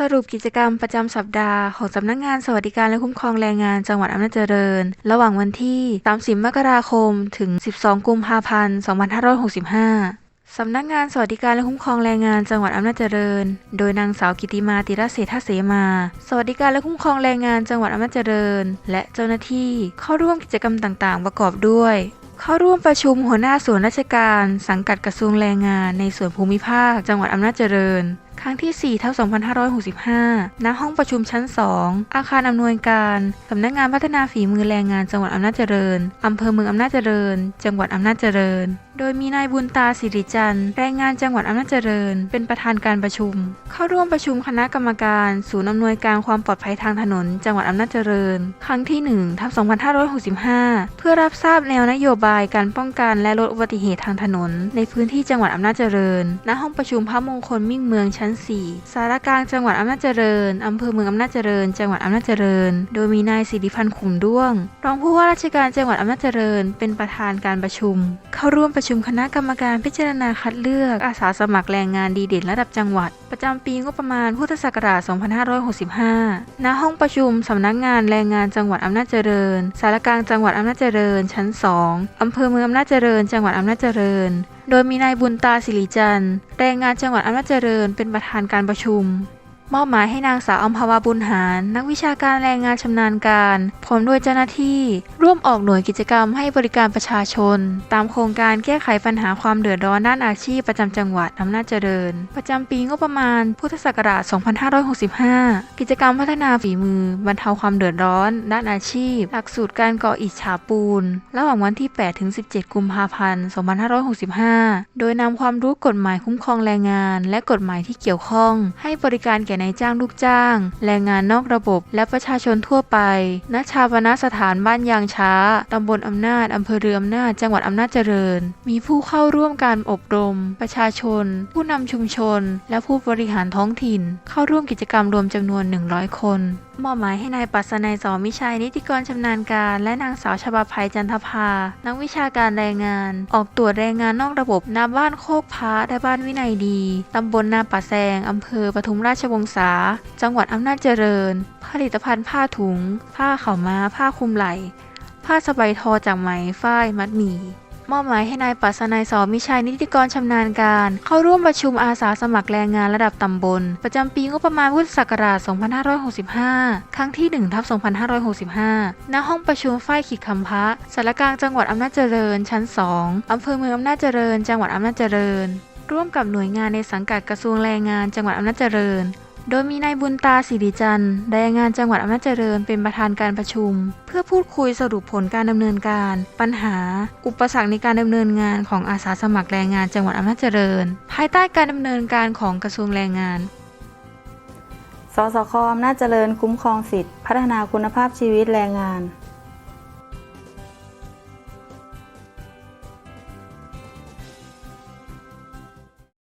สรุปกิจกรรมประจำสัปดาห์ของสำนักงานสวัสดิการและคุ้มครองแรงงานจังหวัดอำนาจเจริญ ระหว่างวันที่ 30 มกราคม ถึง 12 กุมภาพันธ์ 2565 สำนักงานสวัสดิการและคุ้มครองแรงงานจังหวัดอำนาจเจริญ โดยนางสาวกิติมาติระเศรษฐเสมา สวัสดิการและคุ้มครองแรงงานจังหวัดอำนาจเจริญ และเจ้าหน้าที่เข้าร่วมกิจกรรมต่างๆ ประกอบด้วยเข้าร่วมประชุมหัวหน้าส่วนราชการ สังกัดกระทรวงแรงงานในส่วนภูมิภาค จังหวัดอำนาจเจริญ รั้งที่ 4ท่า2565 ณ ห้องประชุมชั้น 2 อาคารอำนวยการสำนักงานพัฒนาฝีมือแรงงานจังหวัดอำนาจเจริญ อำเภอเมืองอำนาจเจริญ จังหวัดอำนาจเจริญ โดยมีนายบุญตาสิริจันทร์แรงงานจังหวัดอำนาจเจริญ เป็นประธานการประชุม เข้าร่วมประชุมคณะกรรมการ ศูนย์อำนวยการความปลอดภัยทางถนน จังหวัดอำนาจเจริญ ครั้งที่1ทับ2565 เพื่อรับทราบแนวนโยบายการป้องกันและลดอุบัติเหตุทางถนน ในพื้นที่จังหวัดอำนาจเจริญ ณ ห้องประชุมพระมงคลมิ่งเมืองชั้น4สารกลางจังหวัดอำนาจเจริญอำเภอเมืองอำนาจเจริญ จังหวัดอำนาจเจริญ โดยมีนายสิริพันธ์ขุมด้วง รองผู้ว่าราชการจังหวัดอำนาจเจริญ เป็นประธานการประชุม เข้าร่วมประชุมคณะกรรมการพิจารณาคัดเลือก อาสาสมัครแรงงานดีเด่นระดับจังหวัด ประจำปีงบประมาณพุทธศักราช 2565 ณ ห้องประชุมสำนักงานแรงงานจังหวัดอำนาจเจริญ สารกลางจังหวัดอำนาจเจริญ ชั้น 2อำเภอเมืองอำนาจเจริญ จังหวัดอำนาจเจริญ โดยมีนายบุญตาสิริจันทร์แรงงานจังหวัดอำนาจเจริญเป็นประธานการประชุม มอบหมายให้นางสาวอัมพวาบุญหาร นักวิชาการแรงงานชำนาญการ พร้อมด้วยเจ้าหน้าที่ ร่วมออกหน่วยกิจกรรมให้บริการประชาชน ตามโครงการแก้ไขปัญหาความเดือดร้อนด้านอาชีพประจำจังหวัดอำนาจเจริญ ประจำปีงบประมาณ พุทธศักราช 2565 กิจกรรมพัฒนาฝีมือ บรรเทาความเดือดร้อน ด้านอาชีพ หลักสูตรการก่ออิฐฉาปูน ระหว่างวันที่ 8 ถึง 17 กุมภาพันธ์ 2565 โดยนำความรู้กฎหมายคุ้มครองแรงงาน และกฎหมายที่เกี่ยวข้อง ให้บริการแก่นายจ้างลูกจ้าง แรงงานนอกระบบและประชาชนทั่วไป ณ ชาวนาสถานบ้านยางช้า ตำบลอำนาจ อำเภอเรืออำนาจ จังหวัดอำนาจเจริญ มีผู้เข้าร่วมการอบรม ประชาชน ผู้นำชุมชน และผู้บริหารท้องถิ่น เข้าร่วมกิจกรรมรวมจำนวน 100 คนมอบหมายให้นายปัสนัยสอมิชัยนิติกรชำนาญการ และนางสาวชบาภัยจันทภา นักวิชาการแรงงาน ออกตรวจแรงงานนอกระบบณบ้านโคกพระและบ้านวินัยดีตำบลนาป่าแซงอำเภอปทุมราชวงศาจังหวัดอำนาจเจริญ ผลิตภัณฑ์ผ้าถุง ผ้าเข่าม้า ผ้าคลุมไหล่ผ้าสบายทอจากไหมฝ้ายมัดหมี่ มอบหมายให้นายปัสนัยสอมิชัยนิติกรชำนาญการ เข้าร่วมประชุมอาสาสมัครแรงงานระดับตำบล ประจำปีงบประมาณพุทธศักราช 2565 ครั้งที่1ทับ2565 ณ ห้องประชุมฝ้ายขีดคำพะสารกลางจังหวัดอำนาจเจริญ ชั้น 2 อำเภอเมืองอำนาจเจริญ จังหวัดอำนาจเจริญ ร่วมกับหน่วยงานในสังกัดกระทรวงแรงงาน จังหวัดอำนาจเจริญ โดยมีนายบุญตาสิริจันทร์แรงงานจังหวัดอำนาจเจริญเป็นประธานการประชุม เพื่อพูดคุยสรุปผลการดำเนินการ ปัญหา อุปสรรคในการดำเนินงานของอาสาสมัครแรงงานจังหวัดอำนาจเจริญ ภายใต้การดำเนินการของกระทรวงแรงงานสสคอำนาจเจริญคุ้มครองสิทธิพัฒนาคุณภาพชีวิตแรงงาน